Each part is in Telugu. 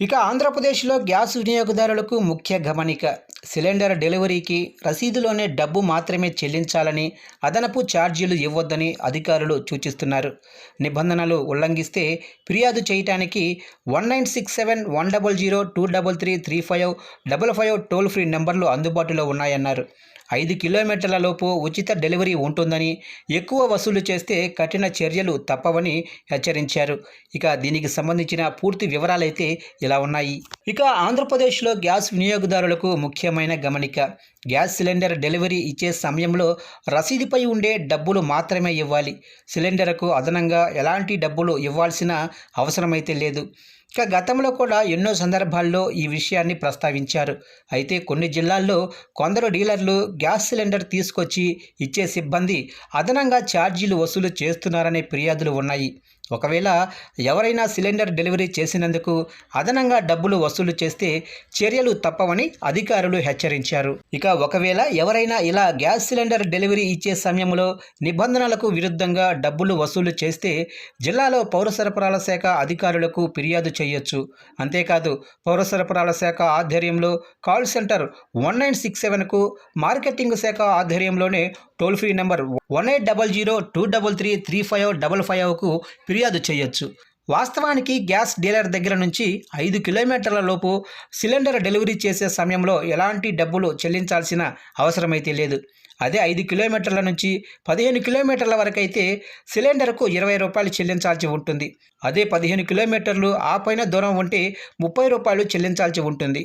ఇక ఆంధ్రప్రదేశ్లో గ్యాస్ వినియోగదారులకు ముఖ్య గమనిక. సిలిండర్ డెలివరీకి రసీదులోనే డబ్బు మాత్రమే చెల్లించాలని అదనపు ఛార్జీలు ఇవ్వొద్దని అధికారులు సూచిస్తున్నారు. నిబంధనలు ఉల్లంఘిస్తే ఫిర్యాదు చేయటానికి one nine six seven one double zero two double three three five double five toll free నెంబర్లు అందుబాటులో ఉన్నాయన్నారు. ఐదు కిలోమీటర్ల లోపు ఉచిత డెలివరీ ఉంటుందని ఎక్కువ వసూలు చేస్తే కఠిన చర్యలు తప్పవని హెచ్చరించారు. ఇక దీనికి సంబంధించిన పూర్తి వివరాలైతే ఇలా ఉన్నాయి. ఇక ఆంధ్రప్రదేశ్లో గ్యాస్ వినియోగదారులకు ముఖ్యమైన గమనిక గ్యాస్ సిలిండర్ డెలివరీ ఇచ్చే సమయంలో రసీదుపై ఉండే డబ్బులు మాత్రమే ఇవ్వాలి. సిలిండర్కు అదనంగా ఎలాంటి డబ్బులు ఇవ్వాల్సిన అవసరమైతే లేదు. ఇక గతంలో కూడా ఎన్నో సందర్భాల్లో ఈ విషయాన్ని ప్రస్తావించారు. అయితే కొన్ని జిల్లాల్లో కొందరు డీలర్లు గ్యాస్ సిలిండర్ తీసుకొచ్చి ఇచ్చే సిబ్బంది అదనంగా ఛార్జీలు వసూలు చేస్తున్నారనే ఫిర్యాదులు ఉన్నాయి. ఒకవేళ ఎవరైనా సిలిండర్ డెలివరీ చేసినందుకు అదనంగా డబ్బులు వసూలు చేస్తే చర్యలు తప్పవని అధికారులు హెచ్చరించారు. ఇక ఒకవేళ ఎవరైనా ఇలా గ్యాస్ సిలిండర్ డెలివరీ ఇచ్చే సమయంలో నిబంధనలకు విరుద్ధంగా డబ్బులు వసూలు చేస్తే జిల్లాలో పౌర సరఫరాల శాఖ అధికారులకు ఫిర్యాదు చేయొచ్చు. అంతేకాదు పౌర సరఫరాల శాఖ ఆధ్వర్యంలో call centre one nine six సెవెన్కు marketing శాఖ ఆధ్వర్యంలోనే toll free number one eight double zero two double three three five double ఫైవ్కు ఫిర్యాదు ఫిర్యాదు చేయొచ్చు. వాస్తవానికి గ్యాస్ డీలర్ దగ్గర నుంచి ఐదు కిలోమీటర్ల లోపు సిలిండర్ డెలివరీ చేసే సమయంలో ఎలాంటి డబ్బులు చెల్లించాల్సిన అవసరమైతే లేదు. అదే ఐదు కిలోమీటర్ల నుంచి పదిహేను కిలోమీటర్ల వరకు అయితే సిలిండర్కు ఇరవై రూపాయలు చెల్లించాల్సి ఉంటుంది. అదే పదిహేను కిలోమీటర్లు ఆ పైన దూరం ఉంటే ముప్పై రూపాయలు చెల్లించాల్సి ఉంటుంది.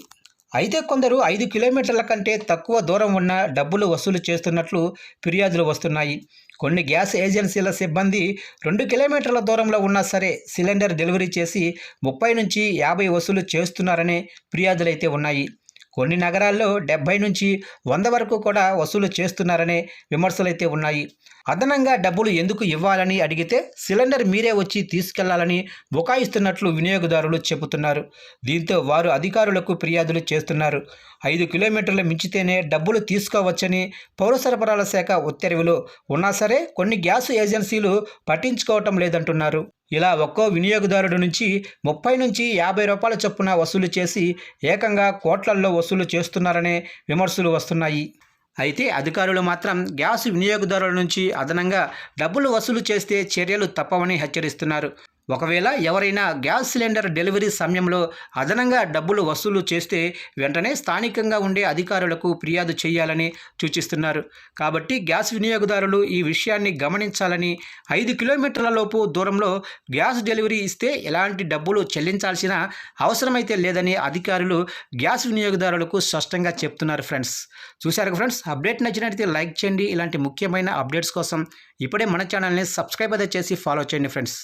అయితే కొందరు ఐదు కిలోమీటర్ల కంటే తక్కువ దూరం ఉన్న డబ్బులు వసూలు చేస్తున్నట్లు ఫిర్యాదులు వస్తున్నాయి. కొన్ని గ్యాస్ ఏజెన్సీల సిబ్బంది రెండు కిలోమీటర్ల దూరంలో ఉన్నా సరే సిలిండర్ డెలివరీ చేసి ముప్పై నుంచి యాభై వసూలు చేస్తున్నారనే ఫిర్యాదులైతే ఉన్నాయి. కొన్ని నగరాల్లో డెబ్బై నుంచి వంద వరకు కూడా వసూలు చేస్తున్నారనే విమర్శలైతే ఉన్నాయి. అదనంగా డబ్బులు ఎందుకు ఇవ్వాలని అడిగితే సిలిండర్ మీరే వచ్చి తీసుకెళ్ళాలని బుకాయిస్తున్నట్లు వినియోగదారులు చెబుతున్నారు. దీంతో వారు అధికారులకు ఫిర్యాదులు చేస్తున్నారు. ఐదు కిలోమీటర్లు మించితేనే డబ్బులు తీసుకోవచ్చని పౌర సరఫరాల శాఖ ఉత్తర్వులు. ఉన్నా సరే కొన్ని గ్యాస్ ఏజెన్సీలు పట్టించుకోవటం లేదంటున్నారు. ఇలా ఒక్కో వినియోగదారుడు నుంచి ముప్పై నుంచి యాభై రూపాయల చొప్పున వసూలు చేసి ఏకంగా కోట్లల్లో వసూలు చేస్తున్నారనే విమర్శలు వస్తున్నాయి. అయితే అధికారులు మాత్రం గ్యాస్ వినియోగదారుల నుంచి అదనంగా డబ్బులు వసూలు చేస్తే చర్యలు తప్పవని హెచ్చరిస్తున్నారు. ఒకవేళ ఎవరైనా గ్యాస్ సిలిండర్ డెలివరీ సమయంలో అదనంగా డబ్బులు వసూలు చేస్తే వెంటనే స్థానికంగా ఉండే అధికారులకు ఫిర్యాదు చేయాలని సూచిస్తున్నారు. కాబట్టి గ్యాస్ వినియోగదారులు ఈ విషయాన్ని గమనించాలని ఐదు కిలోమీటర్ల లోపు దూరంలో గ్యాస్ డెలివరీ ఇస్తే ఎలాంటి డబ్బులు చెల్లించాల్సిన అవసరమైతే లేదని అధికారులు గ్యాస్ వినియోగదారులకు స్పష్టంగా చెప్తున్నారు ఫ్రెండ్స్. చూశారు ఫ్రెండ్స్? అప్డేట్ నచ్చినట్లయితే లైక్ చేయండి. ఇలాంటి ముఖ్యమైన అప్డేట్స్ కోసం ఇప్పుడే మన ఛానల్ని సబ్స్క్రైబ్ అయితే చేసి ఫాలో చేయండి ఫ్రెండ్స్.